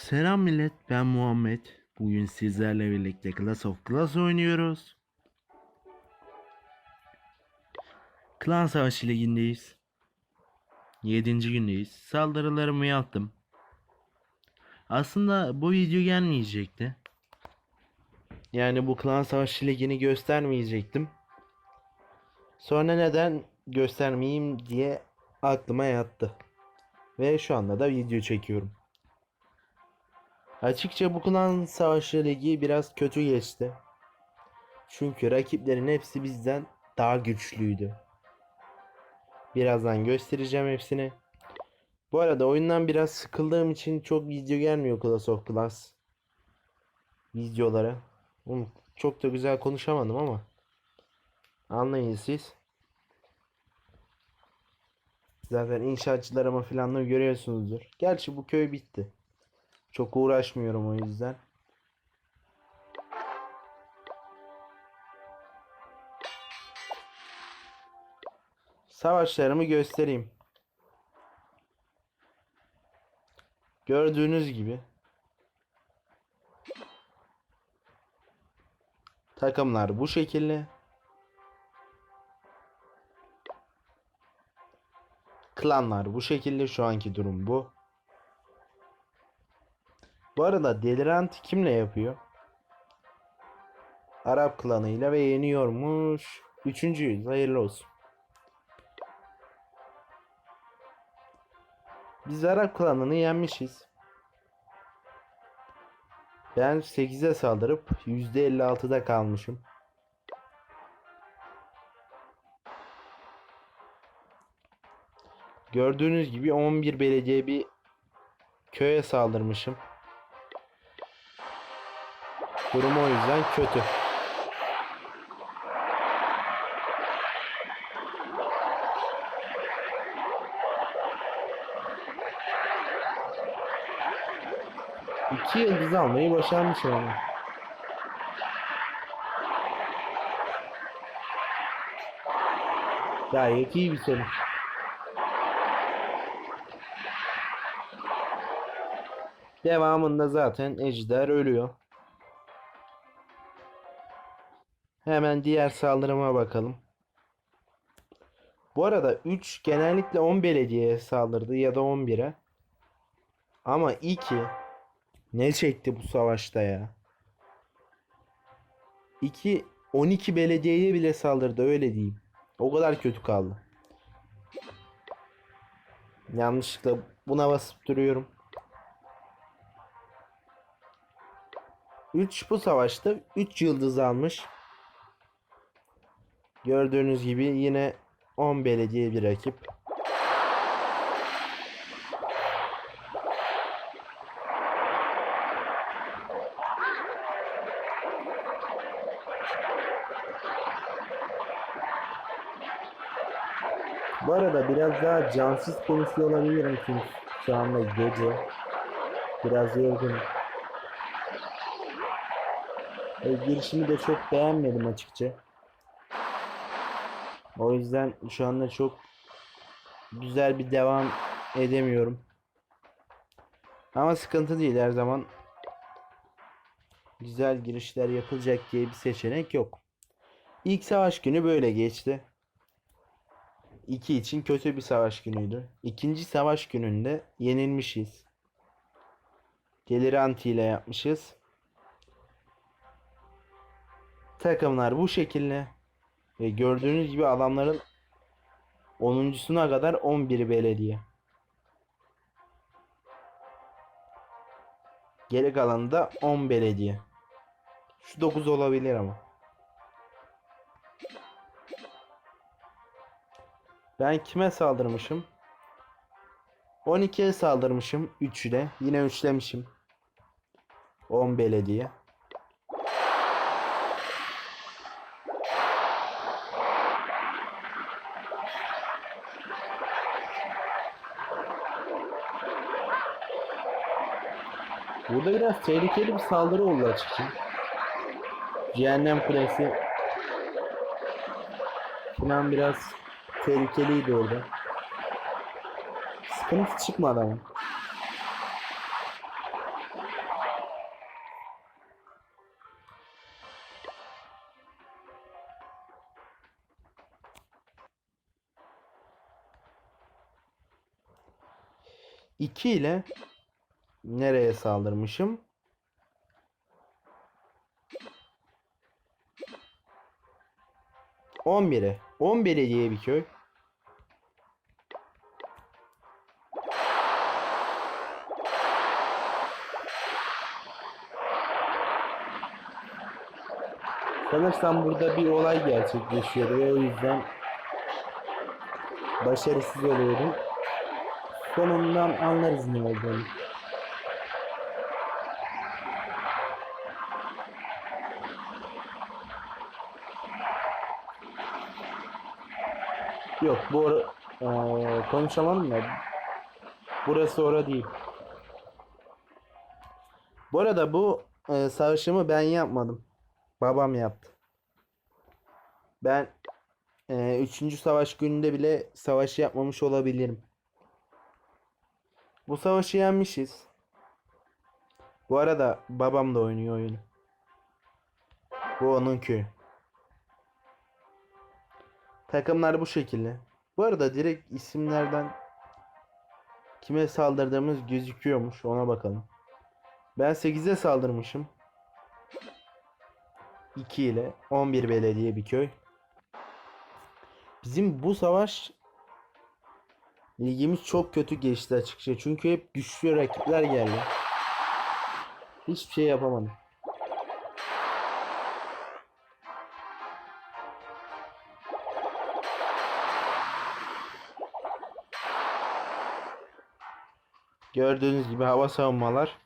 Selam millet, ben Muhammed. Bugün sizlerle birlikte Clash of Clans oynuyoruz. Klan Savaşı Ligi'ndeyiz. 7. gündeyiz. Saldırılarımı yaptım. Aslında bu video gelmeyecekti. Yani bu Klan Savaşı Ligi'ni göstermeyecektim. Sonra neden göstermeyeyim diye aklıma yattı. Ve şu anda da video çekiyorum. Açıkça bu klan savaşı ligi biraz kötü geçti. Çünkü rakiplerin hepsi bizden daha güçlüydü. Birazdan göstereceğim hepsini. Bu arada oyundan biraz sıkıldığım için çok video gelmiyor Clash of Clans videolara. Çok da güzel konuşamadım ama anlayın siz. Zaten inşaatçılarımı falan da görüyorsunuzdur. Gerçi bu köy bitti. Çok uğraşmıyorum o yüzden. Savaşlarımı göstereyim. Gördüğünüz gibi takımlar bu şekilde. Klanlar bu şekilde şu anki durum bu. Bu arada Delirant kimle yapıyor? Arap klanıyla ve yeniyormuş. Üçüncüyüz. Hayırlı olsun. Biz Arap klanını yenmişiz. Ben 8'e saldırıp %56'da kalmışım. Gördüğünüz gibi 11 belediye bir köye saldırmışım. Durum o yüzden kötü. İki yıldız almayı başarmış yani. Gayet iyi bir sonuç. Devamında zaten Ejder ölüyor. Hemen diğer saldırıma bakalım. Bu arada 3 genellikle 10 belediyeye saldırdı ya da 11'e. Ama 2 ne çekti bu savaşta ya? 2 12 belediyeye bile saldırdı öyle diyeyim. O kadar kötü kaldı. Yanlışlıkla buna basıp duruyorum. 3 bu savaşta 3 yıldız almış. Gördüğünüz gibi yine 10 belediye bir rakip. Bu arada biraz daha cansız konuşuyor olabilirim çünkü şu anda gece. Biraz yorgunum. E, girişimi de çok beğenmedim açıkça. O yüzden şu anda çok güzel bir devam edemiyorum. Ama sıkıntı değil her zaman güzel girişler yapılacak diye bir seçenek yok. İlk savaş günü böyle geçti. 2 için kötü bir savaş günüydü. İkinci savaş gününde yenilmişiz. Deliranti ile yapmışız. Takımlar bu şekilde. Ve gördüğünüz gibi adamların 10.suna kadar 11 belediye. Geri kalanı da 10 belediye. Şu 9 olabilir ama. Ben kime saldırmışım? 12'ye saldırmışım 3 ile. Yine üçlemişim. 10 belediye. Burada biraz tehlikeli bir saldırı oldu açıkçası. Cehennem Kulesi falan biraz tehlikeliydi orada. Sıkıntı çıkmadı ama. İki ile nereye saldırmışım? On bire. On bire diye bir köy. Sanırsam burada bir olay gerçekleşiyor ve o yüzden başarısız oluyorum. Sonundan anlarız ne olduğunu. Yok bu ara, eee, konuşamadım da burası ora değil. Bu arada bu eee, savaşımı ben yapmadım. Babam yaptı. Ben eee 3. savaş gününde bile savaşı yapmamış olabilirim. Bu savaşı yenmişiz. Bu arada babam da oynuyor oyunu. Bu onun köyü. Takımlar bu şekilde. Bu arada direkt isimlerden kime saldırdığımız gözüküyormuş. Ona bakalım. Ben 8'e saldırmışım. 2 ile 11 belediye bir köy. Bizim bu savaş ligimiz çok kötü geçti açıkça. Çünkü hep güçlü rakipler geldi. Hiçbir şey yapamadım. Gördüğünüz gibi hava savunmalar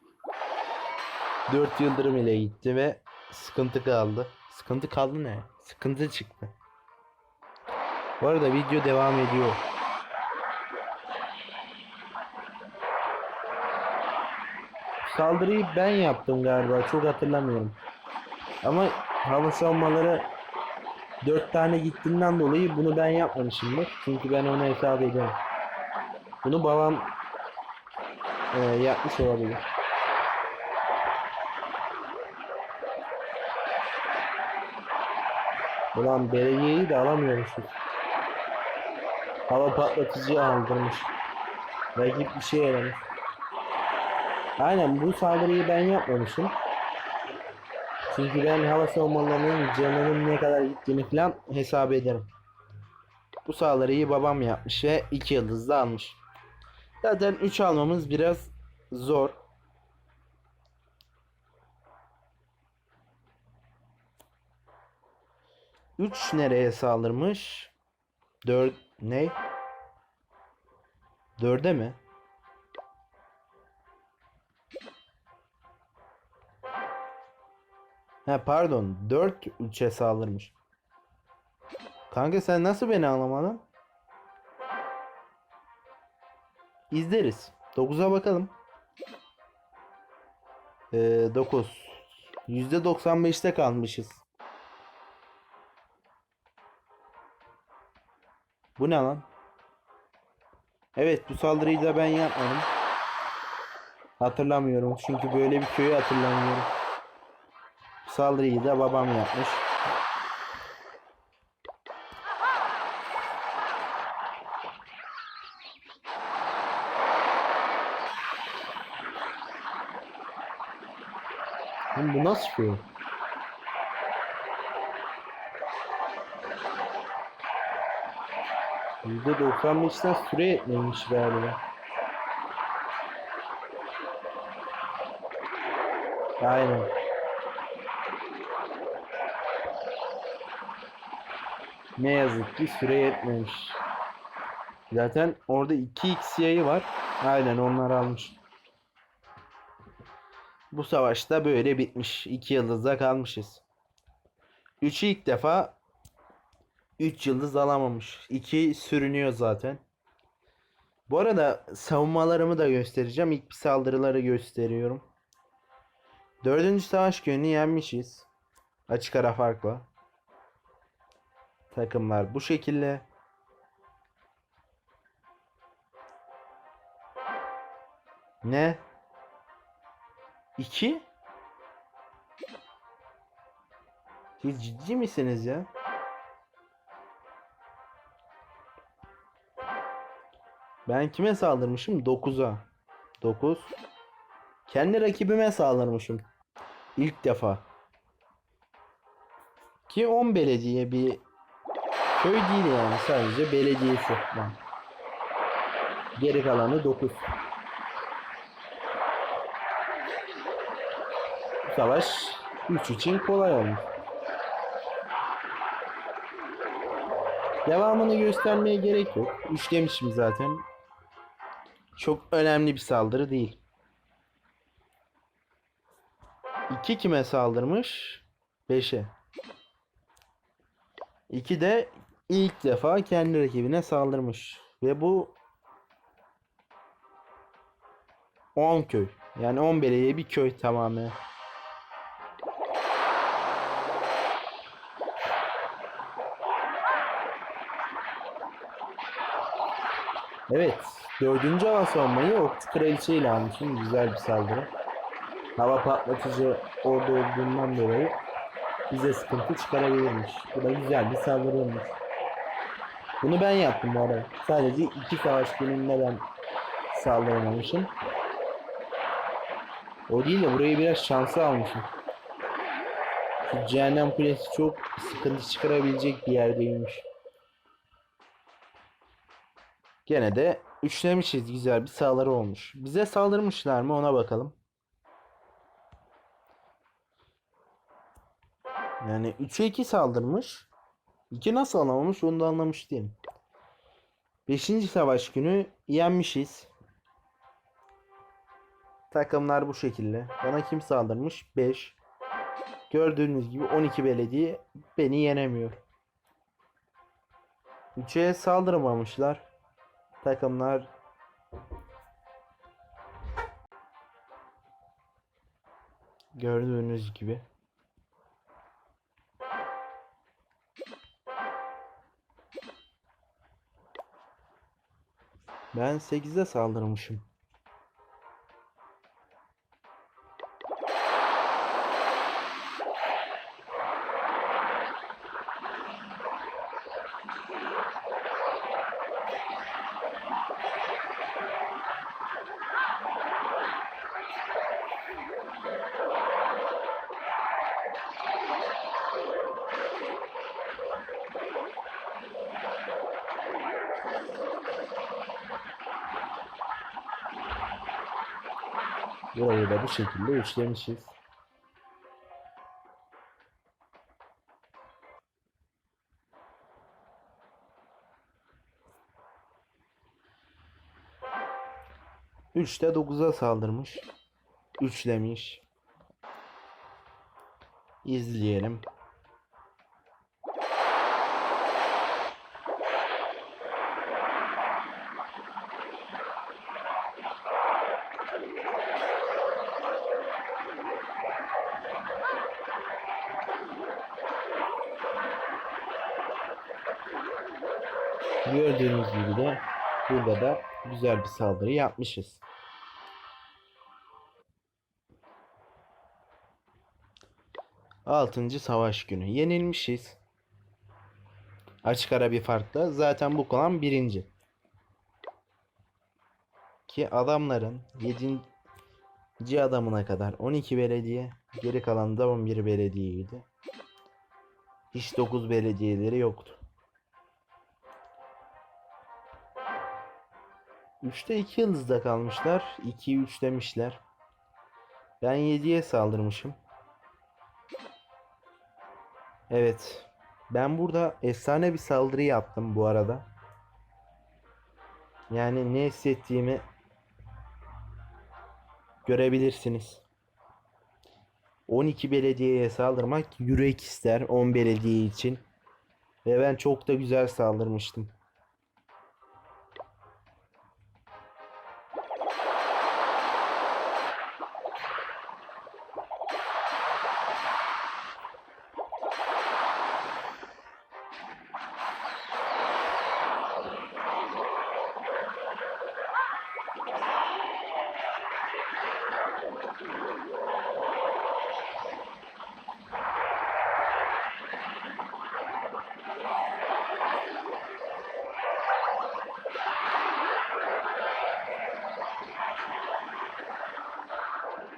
4 yıldırım ile gitti ve sıkıntı kaldı. Sıkıntı kaldı ne? Sıkıntı çıktı. Bu arada video devam ediyor. Saldırıyı ben yaptım galiba. Çok hatırlamıyorum. Ama hava savunmaları 4 tane gittiğinden dolayı bunu ben yapmamışımdır. Çünkü ben onu hesap ediyorum. Bunu babam e, yapmış olabilir. Ulan belediyeyi de alamıyormuşuz. Hava patlatıcı aldırmış. Rakip bir şey yaramış. Aynen bu saldırıyı ben yapmamışım. Çünkü ben hava savunmalarının canının ne kadar gittiğini falan hesap ederim. Bu saldırıyı babam yapmış ve 2 yıldızlı almış. Zaten 3 almamız biraz zor. Üç nereye saldırmış? Dört ne? Dörde mi? Ha pardon. Dört üçe saldırmış. Kanka sen nasıl beni anlamadın? İzleriz. 9'a bakalım. Ee, 9. %95'te kalmışız. Bu ne lan? Evet bu saldırıyı da ben yapmadım. Hatırlamıyorum çünkü böyle bir köyü hatırlamıyorum. Bu saldırıyı da babam yapmış. Oğlum bu nasıl köy? %95'ten süre yetmemiş galiba. Aynen. Ne yazık ki süre yetmemiş. Zaten orada 2x yayı var. Aynen onlar almış. Bu savaşta böyle bitmiş. 2 yıldızda kalmışız. 3'ü ilk defa 3 yıldız alamamış. 2 sürünüyor zaten. Bu arada savunmalarımı da göstereceğim. İlk saldırıları gösteriyorum. Dördüncü savaş gününü yenmişiz. Açık ara farkla. Takımlar bu şekilde. Ne? 2? Siz ciddi misiniz ya? Ben kime saldırmışım? 9'a. 9. Kendi rakibime saldırmışım. İlk defa. Ki 10 belediye bir köy değil yani sadece belediyesi. var. Geri kalanı 9. Savaş 3 için kolay olmuş. Devamını göstermeye gerek yok. 3 demişim zaten. Çok önemli bir saldırı değil. 2 kime saldırmış? 5'e. 2 de ilk defa kendi rakibine saldırmış. Ve bu 10 köy. Yani 10 belediye bir köy tamamen. Evet. Dördüncü hava savunmayı Okçu Kraliçe ile almışım. Güzel bir saldırı. Hava patlatıcı orada olduğundan dolayı bize sıkıntı çıkarabilirmiş. Bu da güzel bir saldırı olmuş. Bunu ben yaptım bu arada. Sadece iki savaş gününde ben saldıramamışım. O değil de burayı biraz şansı almışım. Şu cehennem kulesi çok sıkıntı çıkarabilecek bir yerdeymiş. Gene de üçlemişiz. Güzel bir saldırı olmuş. Bize saldırmışlar mı ona bakalım. Yani 3'e 2 saldırmış. 2 nasıl alamamış onu da anlamış değilim. 5. savaş günü yenmişiz. Takımlar bu şekilde. Bana kim saldırmış? 5. Gördüğünüz gibi 12 belediye beni yenemiyor. 3'e saldırmamışlar. Takımlar gördüğünüz gibi. Ben 8'e saldırmışım. Burayı da bu şekilde üçlemişiz. Üçte 9'a saldırmış. Üçlemiş. İzleyelim. Gördüğünüz gibi de burada da güzel bir saldırı yapmışız. Altıncı savaş günü. Yenilmişiz. Açık ara bir farkla. Zaten bu kalan birinci. Ki adamların 7. adamına kadar 12 belediye. Geri kalan da 11 belediyeydi. Hiç 9 belediyeleri yoktu. 3'te 2 yıldızda kalmışlar. 2'yi 3 demişler. Ben 7'ye saldırmışım. Evet. Ben burada efsane bir saldırı yaptım bu arada. Yani ne hissettiğimi görebilirsiniz. 12 belediyeye saldırmak yürek ister 10 belediye için. Ve ben çok da güzel saldırmıştım.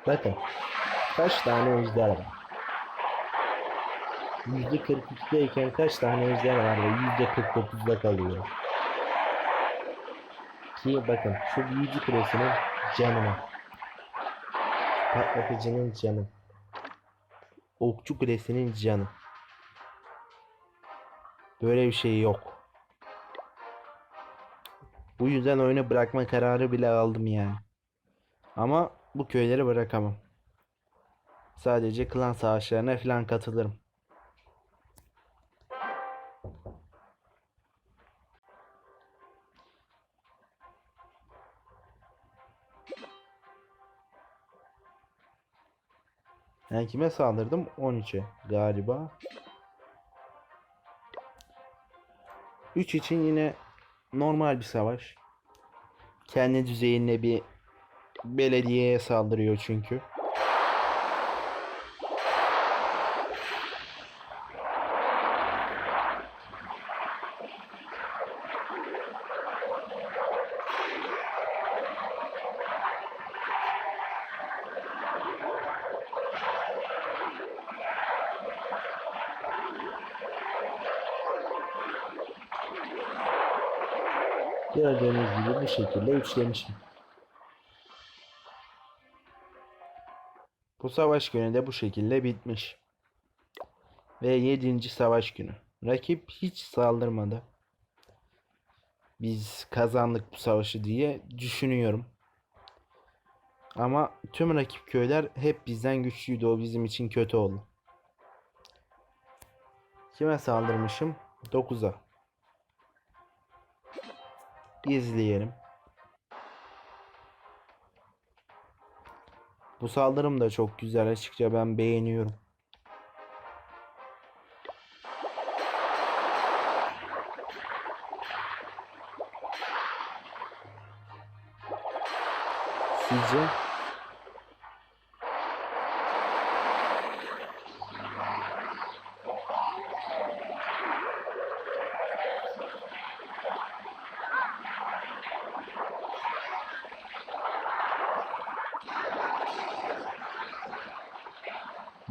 Bakın. Kaç tane ejder var? %42'deyken kaç tane ejder var ve %49'da kalıyor. Ki bakın şu büyücü kulesinin canına. Patlatıcının canı. Okçu kulesinin canı. Böyle bir şey yok. Bu yüzden oyunu bırakma kararı bile aldım yani. Ama bu köyleri bırakamam. Sadece klan savaşlarına falan katılırım. Ben kime saldırdım? 13'e galiba. 3 için yine normal bir savaş. Kendi düzeyinde bir belediyeye saldırıyor çünkü. Gördüğünüz gibi bu şekilde üçlemişim. Bu savaş günü de bu şekilde bitmiş. Ve 7. savaş günü. Rakip hiç saldırmadı. Biz kazandık bu savaşı diye düşünüyorum. Ama tüm rakip köyler hep bizden güçlüydü. O bizim için kötü oldu. Kime saldırmışım? 9'a. İzleyelim. Bu saldırım da çok güzel açıkça ben beğeniyorum. Sizce?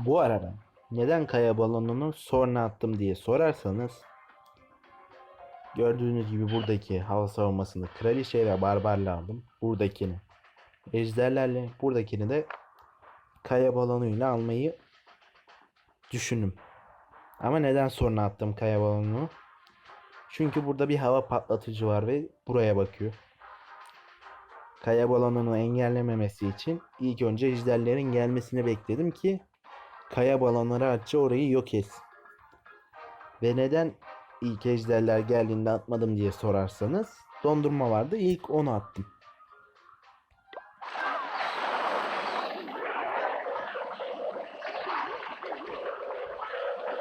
Bu arada neden kaya balonunu sonra attım diye sorarsanız gördüğünüz gibi buradaki hava savunmasını kraliçe ve barbarla aldım. Buradakini ejderlerle buradakini de kaya balonuyla almayı düşündüm. Ama neden sonra attım kaya balonunu? Çünkü burada bir hava patlatıcı var ve buraya bakıyor. Kaya balonunu engellememesi için ilk önce ejderlerin gelmesini bekledim ki kaya balonları açça orayı yok etsin. Ve neden ilk ejderler geldiğinde atmadım diye sorarsanız dondurma vardı ilk onu attım.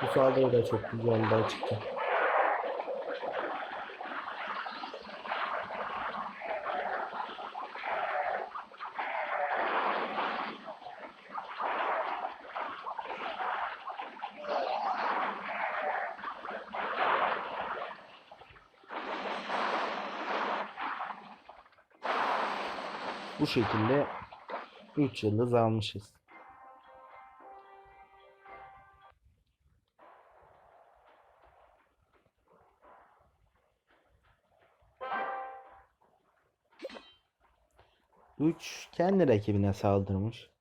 Bu saldırı da çok güzeldi açıkça. Bu şekilde 3 yıldız almışız. Üç kendi rakibine saldırmış.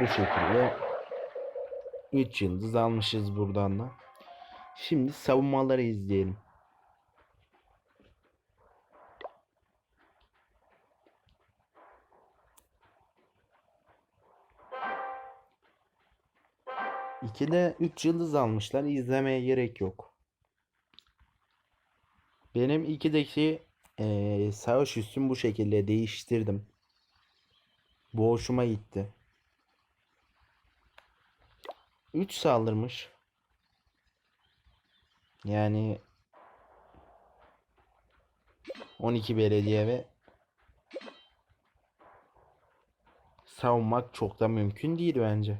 Bu şekilde 3 yıldız almışız buradan da. Şimdi savunmaları izleyelim. İkide 3 yıldız almışlar. İzlemeye gerek yok. Benim 2'deki eee savaş üssüm bu şekilde değiştirdim. Bu hoşuma gitti. 3 saldırmış. Yani 12 belediye ve savunmak çok da mümkün değil bence.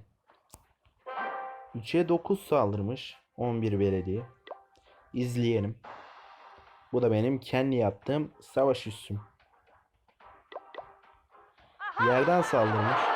3'e 9 saldırmış. 11 belediye. İzleyelim. Bu da benim kendi yaptığım savaş üssüm. Yerden saldırmış.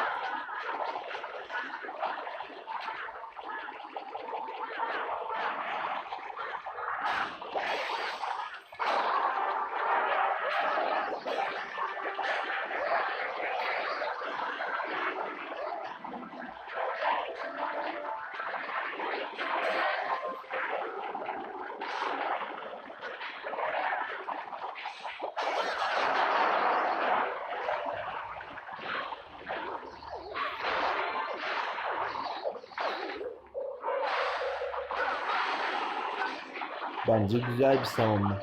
Bence güzel bir savunma.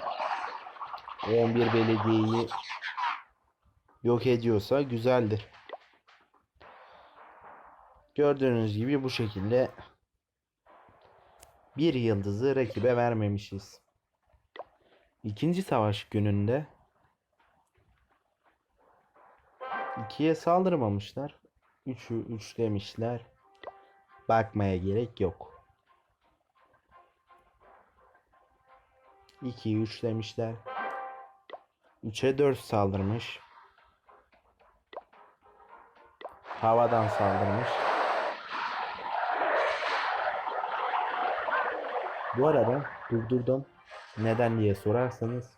O 11 belediyeyi yok ediyorsa güzeldir. Gördüğünüz gibi bu şekilde bir yıldızı rakibe vermemişiz. İkinci savaş gününde ikiye saldırmamışlar. Üçü üç demişler. Bakmaya gerek yok. 2 3 demişler. 3'e 4 saldırmış. Havadan saldırmış. Bu arada durdurdum. Neden diye sorarsanız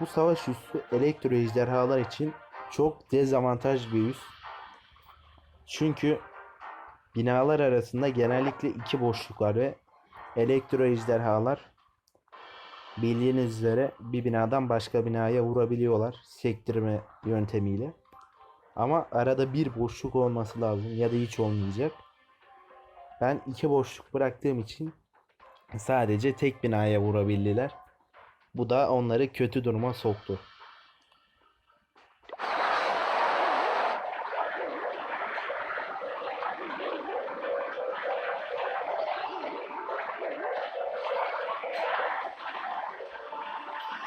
bu savaş üssü elektro ejderhalar için çok dezavantaj bir üs. Çünkü binalar arasında genellikle iki boşluk var ve elektro ejderhalar bildiğiniz üzere bir binadan başka binaya vurabiliyorlar sektirme yöntemiyle. Ama arada bir boşluk olması lazım ya da hiç olmayacak. Ben iki boşluk bıraktığım için sadece tek binaya vurabildiler. Bu da onları kötü duruma soktu.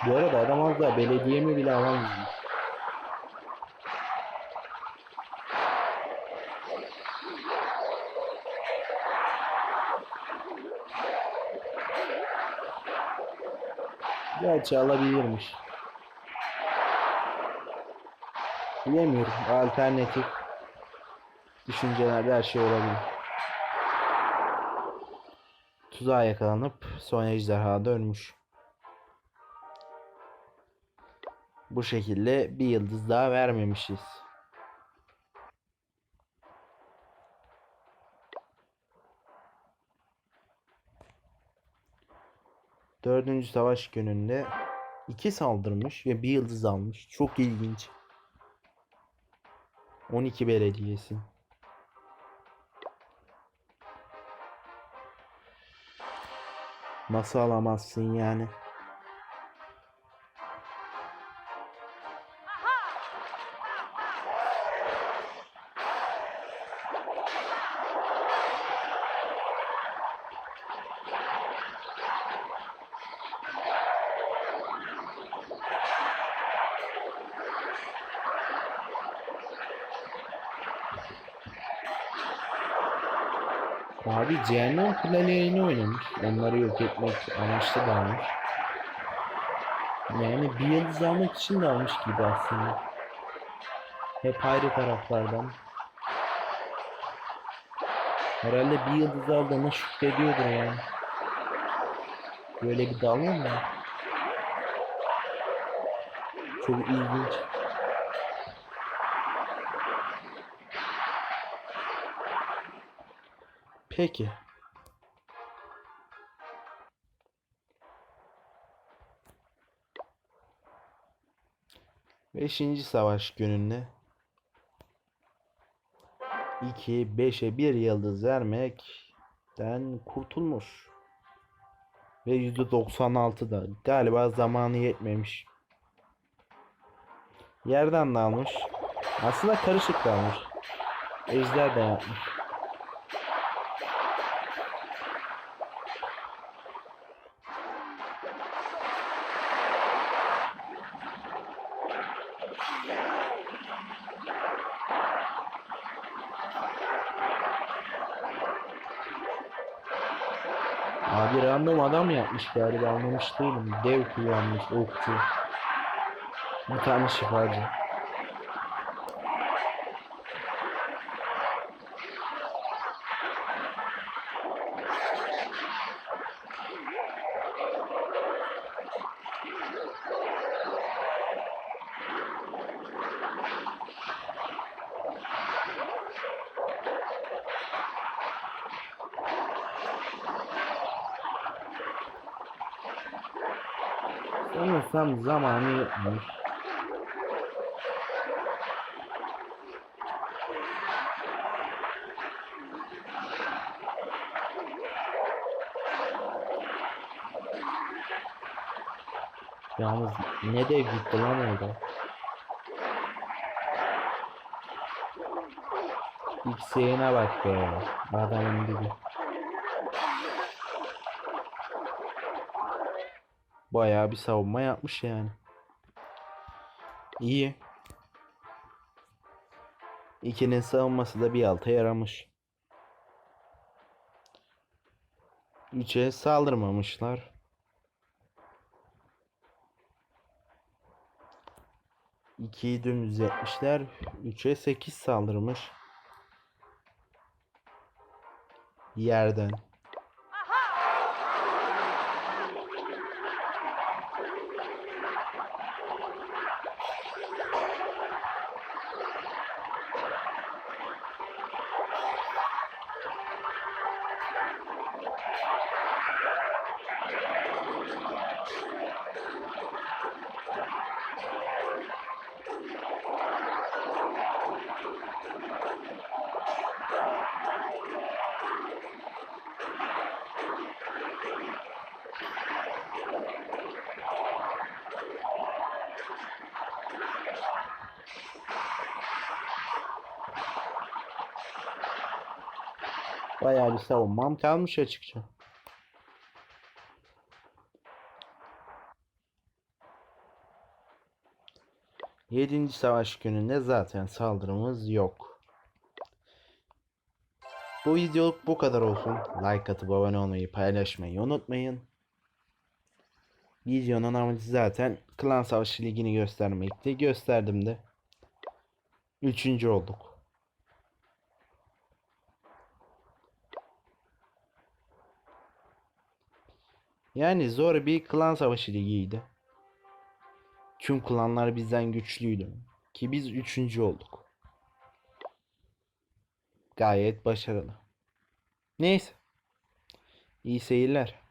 Bu arada adam az daha belediyemi bile alamıyor. Gerçi alabilirmiş. Bilemiyorum. Alternatif düşüncelerde her şey olabilir. Tuzağa yakalanıp son ejderha dönmüş. Bu şekilde bir yıldız daha vermemişiz. Dördüncü savaş gününde iki saldırmış ve bir yıldız almış. Çok ilginç. 12 belediyesi. Nasıl alamazsın yani? Abi Cehennem Kulelerini oynamış. Onları yok etmek amaçlı da almış. Yani bir yıldız almak için de almış gibi aslında. Hep ayrı taraflardan. Herhalde bir yıldız aldığına şükrediyordur yani. Böyle bir dalga mı? Çok ilginç. Peki. Beşinci savaş gününde 2 5'e 1 yıldız vermekten kurtulmuş. Ve %96 da galiba zamanı yetmemiş. Yerden de almış. Aslında karışık da almış. Ejder de yapmış. Abi random adam yapmış galiba anlamış değilim. Dev kullanmış okçu. Bir tane şifacı. Sanırsam zamanı yetmemiş. Yalnız ne dev gitti lan orada. X'ine bak be. Adamın gibi. Bayağı bir savunma yapmış yani. İyi. İkinin savunması da bir alta yaramış. Üçe saldırmamışlar. İkiyi dümdüz etmişler. Üçe sekiz saldırmış. Yerden. Bayağı bir savunmam kalmış açıkça. Yedinci savaş gününde zaten saldırımız yok. Bu videoluk bu kadar olsun. Like atıp abone olmayı paylaşmayı unutmayın. Videonun amacı zaten Klan Savaşı Ligi'ni göstermekti. Gösterdim de. Üçüncü olduk. Yani zor bir klan savaşı ligiydi. Tüm klanlar bizden güçlüydü. Ki biz üçüncü olduk. Gayet başarılı. Neyse. İyi seyirler.